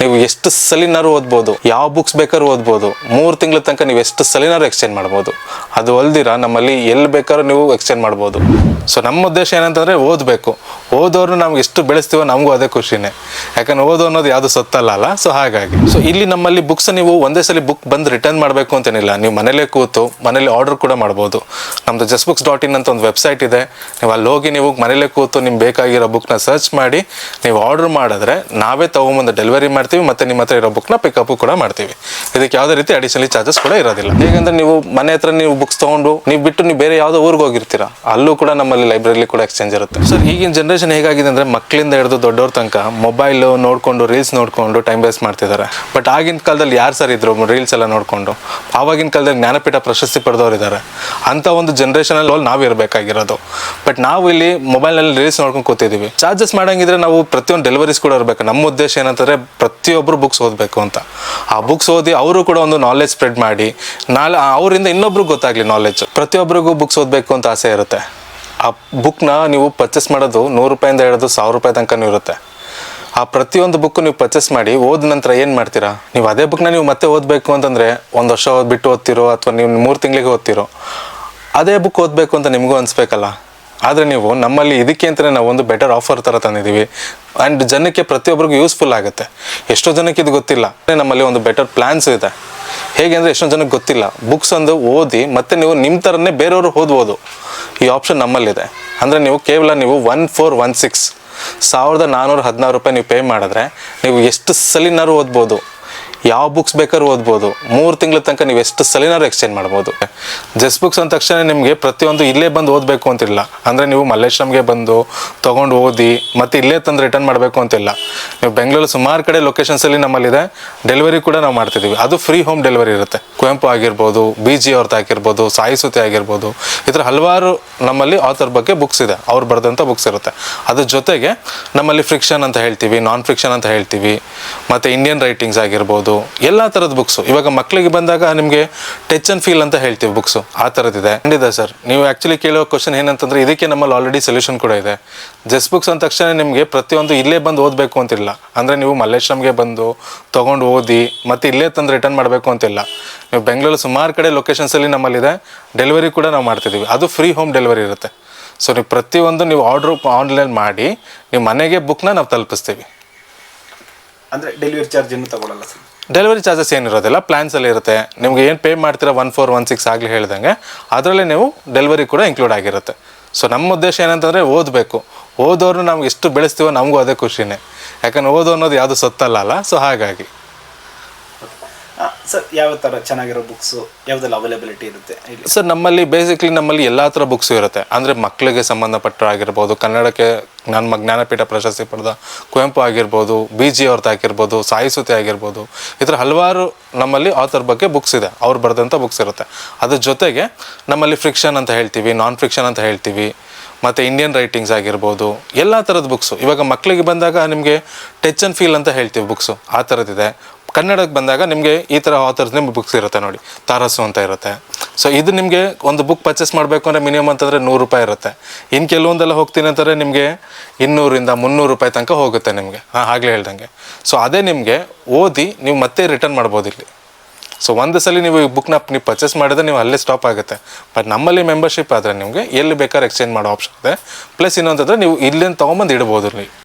ನೀವು ಎಷ್ಟು ಸಲಿನಾರು ಓದ್ಬೋದು, ಯಾವ ಬುಕ್ಸ್ ಬೇಕಾದ್ರೂ ಓದ್ಬೋದು, ಮೂರು ತಿಂಗಳ ತನಕ ನೀವು ಎಷ್ಟು ಸಲಿನಾರು ಎಕ್ಸ್ಚೇಂಜ್ ಮಾಡ್ಬೋದು. ಅದು ಅಲ್ದಿರ ನಮ್ಮಲ್ಲಿ ಎಲ್ಲಿ ಬೇಕಾದ್ರೂ ನೀವು ಎಕ್ಸ್ಚೇಂಜ್ ಮಾಡ್ಬೋದು. ಸೊ ನಮ್ಮ ಉದ್ದೇಶ ಏನಂತಂದರೆ ಓದಬೇಕು. ಓದೋರು ನಮ್ಗೆ ಎಷ್ಟು ಬೆಳೆಸ್ತೀವೋ ನಮಗೂ ಅದೇ ಖುಷಿನೇ. ಯಾಕಂದ್ರೆ ಓದು ಅನ್ನೋದು ಯಾವುದು ಸೊತ್ತಲ್ಲ ಅಲ್ಲ? ಸೊ ಹಾಗಾಗಿ. ಸೊ ಇಲ್ಲಿ ನಮ್ಮಲ್ಲಿ ಬುಕ್ಸ್ ನೀವು ಒಂದೇ ಸಲ ಬುಕ್ ಬಂದು ರಿಟರ್ನ್ ಮಾಡಬೇಕು ಅಂತೇನಿಲ್ಲ. ನೀವು ಮನೇಲೇ ಕೂತು, ಮನೇಲಿ ಆರ್ಡರ್ ಕೂಡ ಮಾಡ್ಬೋದು. ನಮ್ಮದು ಜಸ್ಟ್ ಬುಕ್ಸ್ ಡಾಟ್ ಇನ್ ಅಂತ ಒಂದು ವೆಬ್ಸೈಟ್ ಇದೆ. ನೀವು ಅಲ್ಲಿ ಹೋಗಿ ನೀವು ಮನೇಲೇ ಕೂತು ನಿಮ್ಗೆ ಬೇಕಾಗಿರೋ ಬುಕ್ನ ಸರ್ಚ್ ಮಾಡಿ, ನೀವು ಆರ್ಡರ್ ಮಾಡಿದ್ರೆ ನಾವೇ ತಗೊಂಬಂದು ಡೆಲಿವರಿ ಮಾಡ್ತೀವಿ ಮತ್ತೆ ನಿಮ್ಮ ಹತ್ರ ಇರೋ ಬುಕ್ನ ಪಿಕಪ್ ಕೂಡ ಮಾಡ್ತೀವಿ. ಇದಕ್ಕೆ ಯಾವುದೇ ರೀತಿ ಅಡಿಷನಲಿ ಚಾರ್ಜಸ್ ಕೂಡ ಇರೋದಿಲ್ಲ. ಹೇಗಂದ್ರೆ ನೀವು ಮನೆ ಹತ್ರ ನೀವು ಬುಕ್ಸ್ ತೊಗೊಂಡು ನೀವು ಬಿಟ್ಟು ನೀವು ಬೇರೆ ಯಾವುದೋ ಊರಿಗೆ ಹೋಗಿರ್ತೀರಾ ಅಲ್ಲೂ ಕೂಡ ನಮ್ಮಲ್ಲಿ ಲೈಬ್ರರಿಲಿ ಕೂಡ ಎಕ್ಸ್ಚೇಂಜ್ ಇರುತ್ತೆ. ಸರ್ ಈಗಿನ ಜನರೇಷನ್ ಹೇಗಾಗಿದೆ ಅಂದರೆ ಮಕ್ಕಳಿಂದ ಹಿಡಿದು ದೊಡ್ಡವ್ರ ತನಕ ಮೊಬೈಲ್ ನೋಡಿಕೊಂಡು ರೀಲ್ಸ್ ನೋಡಿಕೊಂಡು ಟೈಮ್ ವೇಸ್ಟ್ ಮಾಡ್ತಿದ್ದಾರೆ. ಬಟ್ ಆಗಿನ ಕಾಲದಲ್ಲಿ ಯಾರು ಸರ್ ಇದ್ರು ರೀಲ್ಸ್ ಎಲ್ಲ ನೋಡಿಕೊಂಡು? ಆವಾಗಿನ ಕಾಲದಲ್ಲಿ ಜ್ಞಾನಪೀಠ ಪ್ರಶಸ್ತಿ ಪಡೆದವರು ಇದ್ದಾರೆ. ಅಂಥ ಒಂದು ಜನರೇಷನಲ್ಲಿ ನಾವು ಇರಬೇಕಾಗಿರೋದು. ಬಟ್ ನಾವು ಇಲ್ಲಿ ಮೊಬೈಲ್ನಲ್ಲಿ ರೀಲ್ಸ್ ನೋಡ್ಕೊಂಡು ಕೂತಿದ್ದೀವಿ ಚಾರ್ಜಸ್ ಮಾಡಂಗಿದ್ರೆ ನಾವು ಪ್ರತಿಯೊಂದು ಡೆಲಿವರೀಸ್ ಕೂಡ ಇರಬೇಕು. ನಮ್ಮ ಉದ್ದೇಶ ಏನಂತಂದರೆ ಪ್ರತಿಯೊಬ್ಬರು ಬುಕ್ಸ್ ಓದಬೇಕು ಅಂತ. ಆ ಬುಕ್ಸ್ ಓದಿ ಅವರು ಕೂಡ ಒಂದು ನಾಲೆಜ್ ಸ್ಪ್ರೆಡ್ ಮಾಡಿ, ನಾಳೆ ಅವರಿಂದ ಇನ್ನೊಬ್ರಿಗೆ ಗೊತ್ತಾಗಲಿ ನಾಲೆಜ್ ಪ್ರತಿಯೊಬ್ಬರಿಗೂ ಬುಕ್ಸ್ ಓದಬೇಕು ಅಂತ ಆಸೆ ಇರುತ್ತೆ. ಆ ಬುಕ್ನ ನೀವು ಪರ್ಚೇಸ್ ಮಾಡೋದು ನೂರು ರೂಪಾಯಿಂದ ಹಿಡಿದು ಸಾವಿರ ರೂಪಾಯಿ ತನಕನೂ ಇರುತ್ತೆ. ಆ ಪ್ರತಿಯೊಂದು ಬುಕ್ ನೀವು ಪರ್ಚೇಸ್ ಮಾಡಿ ಓದ ನಂತರ ಏನು ಮಾಡ್ತೀರಾ? ನೀವು ಅದೇ ಬುಕ್ನ ನೀವು ಮತ್ತೆ ಓದಬೇಕು ಅಂತಂದರೆ ಒಂದು ವರ್ಷ ಓದ್ಬಿಟ್ಟು ಓದ್ತಿರೋ ಅಥವಾ ನೀವು ಮೂರು ತಿಂಗಳಿಗೆ ಓದ್ತಿರೋ, ಅದೇ ಬುಕ್ ಓದಬೇಕು ಅಂತ ನಿಮಗೂ ಅನಿಸ್ಬೇಕಲ್ಲ. ಆದರೆ ನೀವು ನಮ್ಮಲ್ಲಿ ಇದಕ್ಕೆ ಅಂತಲೇ ನಾವು ಒಂದು ಬೆಟರ್ ಆಫರ್ ಥರ ತಂದಿದ್ದೀವಿ. ಆ್ಯಂಡ್ ಜನಕ್ಕೆ ಪ್ರತಿಯೊಬ್ಬರಿಗೂ ಯೂಸ್ಫುಲ್ ಆಗುತ್ತೆ. ಎಷ್ಟೋ ಜನಕ್ಕೆ ಇದು ಗೊತ್ತಿಲ್ಲ. ನಮ್ಮಲ್ಲಿ ಒಂದು ಬೆಟರ್ ಪ್ಲ್ಯಾನ್ಸ್ ಇದೆ. ಹೇಗೆ ಅಂದರೆ ಎಷ್ಟೊಂದು ಜನಕ್ಕೆ ಗೊತ್ತಿಲ್ಲ. ಬುಕ್ಸ್ ಒಂದು ಓದಿ ಮತ್ತೆ ನೀವು ನಿಮ್ಮ ಥರನೇ ಬೇರೆಯವರು ಓದ್ಬೋದು. ಈ ಆಪ್ಷನ್ ನಮ್ಮಲ್ಲಿದೆ. ಅಂದರೆ ನೀವು ಕೇವಲ ನೀವು ಒನ್ ಫೋರ್ ಒನ್ ಸಿಕ್ಸ್ ಸಾವಿರದ ನಾನ್ನೂರ ಹದಿನಾರು ರೂಪಾಯಿ ನೀವು ಪೇ ಮಾಡಿದ್ರೆ ನೀವು ಎಷ್ಟು ಸಲಿನಾರು ಓದ್ಬೋದು. ಯಾವ ಬುಕ್ಸ್ ಬೇಕಾದ್ರೂ ಓದ್ಬೋದು. ಮೂರು ತಿಂಗಳ ತನಕ ನೀವು ಎಷ್ಟು ಸಲಿನಾರು ಎಕ್ಸ್ಚೇಂಜ್ ಮಾಡ್ಬೋದು. ಜಸ್ಟ್ ಬುಕ್ಸ್ ಅಂದ ತಕ್ಷಣ ನಿಮಗೆ ಪ್ರತಿಯೊಂದು ಇಲ್ಲೇ ಬಂದು ಓದಬೇಕು ಅಂತಿಲ್ಲ. ಅಂದರೆ ನೀವು ಮಲ್ಲೇಶ್ವರಂಗೆ ಬಂದು ತೊಗೊಂಡು ಓದಿ, ಮತ್ತೆ ಇಲ್ಲೇ ತಂದು ರಿಟರ್ನ್ ಮಾಡಬೇಕು ಅಂತಿಲ್ಲ. ನೀವು ಬೆಂಗಳೂರು ಸುಮಾರು ಕಡೆ ಲೊಕೇಶನ್ಸಲ್ಲಿ ನಮ್ಮಲ್ಲಿದೆ. ಡೆಲಿವರಿ ಕೂಡ ನಾವು ಮಾಡ್ತಿದ್ದೀವಿ ಅದು ಫ್ರೀ ಹೋಮ್ ಡೆಲಿವರಿ ಇರುತ್ತೆ. ಕುವೆಂಪು ಆಗಿರ್ಬೋದು ಬಿ ಜಿ ಅವ್ರದ್ದು ಆಗಿರ್ಬೋದು, ಸಾಯಿ ಆಗಿರ್ಬೋದು, ಈ ಥರ ಹಲವಾರು ನಮ್ಮಲ್ಲಿ ಆಥರ್ ಬಗ್ಗೆ ಬುಕ್ಸ್ ಇದೆ. ಅವ್ರು ಬರೆದಂಥ ಬುಕ್ಸ್ ಇರುತ್ತೆ. ಅದ್ರ ಜೊತೆಗೆ ನಮ್ಮಲ್ಲಿ ಫ್ರಿಕ್ಷನ್ ಅಂತ ಹೇಳ್ತೀವಿ ನಾನ್ ಫ್ರಿಕ್ಷನ್ ಅಂತ ಹೇಳ್ತೀವಿ, ಮತ್ತು ಇಂಡಿಯನ್ ರೈಟಿಂಗ್ಸ್ ಆಗಿರ್ಬೋದು, ಎಲ್ಲ ಥರದ ಬುಕ್ಸು ಇವಾಗ ಮಕ್ಕಳಿಗೆ ಬಂದಾಗ ನಿಮಗೆ ಟಚ್ ಆ್ಯಂಡ್ ಫೀಲ್ ಅಂತ ಹೇಳ್ತೀವಿ ಬುಕ್ಸು ಆ ಥರದ್ದಿದೆ ಖಂಡಿತ ಸರ್ ನೀವು ಆ್ಯಕ್ಚುಲಿ ಕೇಳೋ ಕ್ವಶನ್ ಏನಂತಂದರೆ ಇದಕ್ಕೆ ನಮ್ಮಲ್ಲಿ ಆಲ್ರೆಡಿ ಸೊಲ್ಯೂಷನ್ ಕೂಡ ಇದೆ. ಜಸ್ಟ್ ಬುಕ್ಸ್ ಅಂದ ತಕ್ಷಣ ನಿಮಗೆ ಪ್ರತಿಯೊಂದು ಇಲ್ಲೇ ಬಂದು ಓದಬೇಕು ಅಂತಿಲ್ಲ. ಅಂದರೆ ನೀವು ಮಲ್ಲೇಶ್ವರಂಗೆ ಬಂದು ತೊಗೊಂಡು ಓದಿ, ಮತ್ತೆ ಇಲ್ಲೇ ತಂದು ರಿಟರ್ನ್ ಮಾಡಬೇಕು ಅಂತಿಲ್ಲ. ಬೆಂಗಳೂರು ಸುಮಾರು ಕಡೆ ಲೊಕೇಶನ್ಸಲ್ಲಿ ನಮ್ಮಲ್ಲಿದೆ. ಡೆಲಿವರಿ ಕೂಡ ನಾವು ಮಾಡ್ತಿದ್ದೀವಿ. ಅದು ಫ್ರೀ ಹೋಮ್ ಡೆಲಿವರಿ ಇರುತ್ತೆ. ಸೊ ನೀವು ಪ್ರತಿಯೊಂದು ನೀವು ಆರ್ಡ್ರು ಆನ್ಲೈನ್ ಮಾಡಿ ನೀವು ಮನೆಗೆ ಬುಕ್ನ ನಾವು ತಲುಪಿಸ್ತೀವಿ. ಅಂದರೆ ಡೆಲಿವರಿ ಚಾರ್ಜ್ ಏನು ತಗೊಳ್ಳಲ್ಲ ಸರ್ ಡೆಲಿವರಿ ಚಾರ್ಜಸ್ ಏನಿರೋದಿಲ್ಲ. ಪ್ಲ್ಯಾನ್ಸಲ್ಲಿ ಇರುತ್ತೆ. ನಿಮ್ಗೆ ಏನು ಪೇ ಮಾಡ್ತೀರಾ ಒನ್ ಫೋರ್ ಒನ್ ಸಿಕ್ಸ್ ಆಗಲಿ ಹೇಳ್ದಂಗೆ ಅದರಲ್ಲೇ ನೀವು ಡೆಲಿವರಿ ಕೂಡ ಇನ್ಕ್ಲೂಡ್ ಆಗಿರುತ್ತೆ. ಸೊ ನಮ್ಮ ಉದ್ದೇಶ ಏನಂತಂದರೆ ಓದಬೇಕು. ಓದೋರು ನಮ್ಗೆ ಎಷ್ಟು ಬೆಳೆಸ್ತೀವೋ ನಮಗೂ ಅದೇ ಖುಷಿನೇ. ಯಾಕಂದ್ರೆ ಓದು ಅನ್ನೋದು ಯಾವುದು ಸೊತ್ತಲ್ಲ ಅಲ್ಲ. ಸೊ ಹಾಗಾಗಿ. ಸರ್, ಯಾವ ಥರ ಚೆನ್ನಾಗಿರೋ ಬುಕ್ಸು ಯಾವುದೆಲ್ಲ ಅವೈಲೇಬಿಲಿಟಿ ಇರುತ್ತೆ ಸರ್, ನಮ್ಮಲ್ಲಿ ಬೇಸಿಕ್ಲಿ ನಮ್ಮಲ್ಲಿ ಎಲ್ಲ ಥರ ಬುಕ್ಸು ಇರುತ್ತೆ. ಅಂದರೆ ಮಕ್ಕಳಿಗೆ ಸಂಬಂಧಪಟ್ಟ ಆಗಿರ್ಬೋದು ಕನ್ನಡಕ್ಕೆ ನಮ್ಮ ಜ್ಞಾನಪೀಠ ಪ್ರಶಸ್ತಿ ಪಡೆದ ಕುವೆಂಪು ಆಗಿರ್ಬೋದು ಬಿ ಜಿ ಅವ್ರದ್ದು ಆಗಿರ್ಬೋದು ಸಾಯಿಸುತ್ತೆ ಆಗಿರ್ಬೋದು, ಈ ಥರ ಹಲವಾರು ನಮ್ಮಲ್ಲಿ ಆಥರ್ ಬಗ್ಗೆ ಬುಕ್ಸ್ ಇದೆ. ಅವ್ರು ಬರೆದಂಥ ಬುಕ್ಸ್ ಇರುತ್ತೆ. ಅದ್ರ ಜೊತೆಗೆ ನಮ್ಮಲ್ಲಿ ಫ್ರಿಕ್ಷನ್ ಅಂತ ಹೇಳ್ತೀವಿ ನಾನ್ ಫ್ರಿಕ್ಷನ್ ಅಂತ ಹೇಳ್ತೀವಿ, ಮತ್ತು ಇಂಡಿಯನ್ ರೈಟಿಂಗ್ಸ್ ಆಗಿರ್ಬೋದು, ಎಲ್ಲ ಥರದ ಬುಕ್ಸು ಇವಾಗ ಮಕ್ಕಳಿಗೆ ಬಂದಾಗ ನಿಮಗೆ ಟಚ್ ಆ್ಯಂಡ್ ಫೀಲ್ ಅಂತ ಹೇಳ್ತೀವಿ ಬುಕ್ಸು ಆ ಥರದ್ದಿದೆ ಕನ್ನಡಕ್ಕೆ ಬಂದಾಗ ನಿಮಗೆ ಈ ಥರ ಆಥರ್ಸ್ ನಿಮ್ಮ ಬುಕ್ಸ್ ಇರುತ್ತೆ ನೋಡಿ, ತಾರಸು ಅಂತ ಇರುತ್ತೆ. ಸೊ ಇದು ನಿಮಗೆ ಒಂದು ಬುಕ್ ಪರ್ಚೇಸ್ ಮಾಡಬೇಕು ಅಂದರೆ ಮಿನಿಮಮ್ ಅಂತಂದರೆ ನೂರು ರೂಪಾಯಿ ಇರುತ್ತೆ. ಇನ್ನು ಕೆಲವೊಂದೆಲ್ಲ ಹೋಗ್ತೀನಿ ಅಂತಂದರೆ ನಿಮಗೆ ಇನ್ನೂರಿಂದ ಮುನ್ನೂರು ರೂಪಾಯಿ ತನಕ ಹೋಗುತ್ತೆ ನಿಮಗೆ. ಹಾಂ, ಆಗಲೇ ಹೇಳ್ದಂಗೆ. ಸೊ ಅದೇ ನಿಮಗೆ ಓದಿ ನೀವು ಮತ್ತೆ ರಿಟರ್ನ್ ಮಾಡ್ಬೋದು ಇಲ್ಲಿ. ಸೊ ಒಂದು ಸಲ ನೀವು ಈ ಬುಕ್ನ ನೀವು ಪರ್ಚೇಸ್ ಮಾಡಿದ್ರೆ ನೀವು ಅಲ್ಲೇ ಸ್ಟಾಪ್ ಆಗುತ್ತೆ. ಬಟ್ ನಮ್ಮಲ್ಲಿ ಮೆಂಬರ್ಶಿಪ್ ಆದರೆ ನಿಮಗೆ ಎಲ್ಲಿ ಬೇಕಾದ್ರೆ ಎಕ್ಸ್ಚೇಂಜ್ ಮಾಡೋ ಆಪ್ಷನ್ ಇದೆ. ಪ್ಲಸ್ ಇನ್ನೊಂದಂದರೆ ನೀವು ಇಲ್ಲಿಂದ ತೊಗೊಂಬಂದು ಇಡ್ಬೋದು ಇಲ್ಲಿ.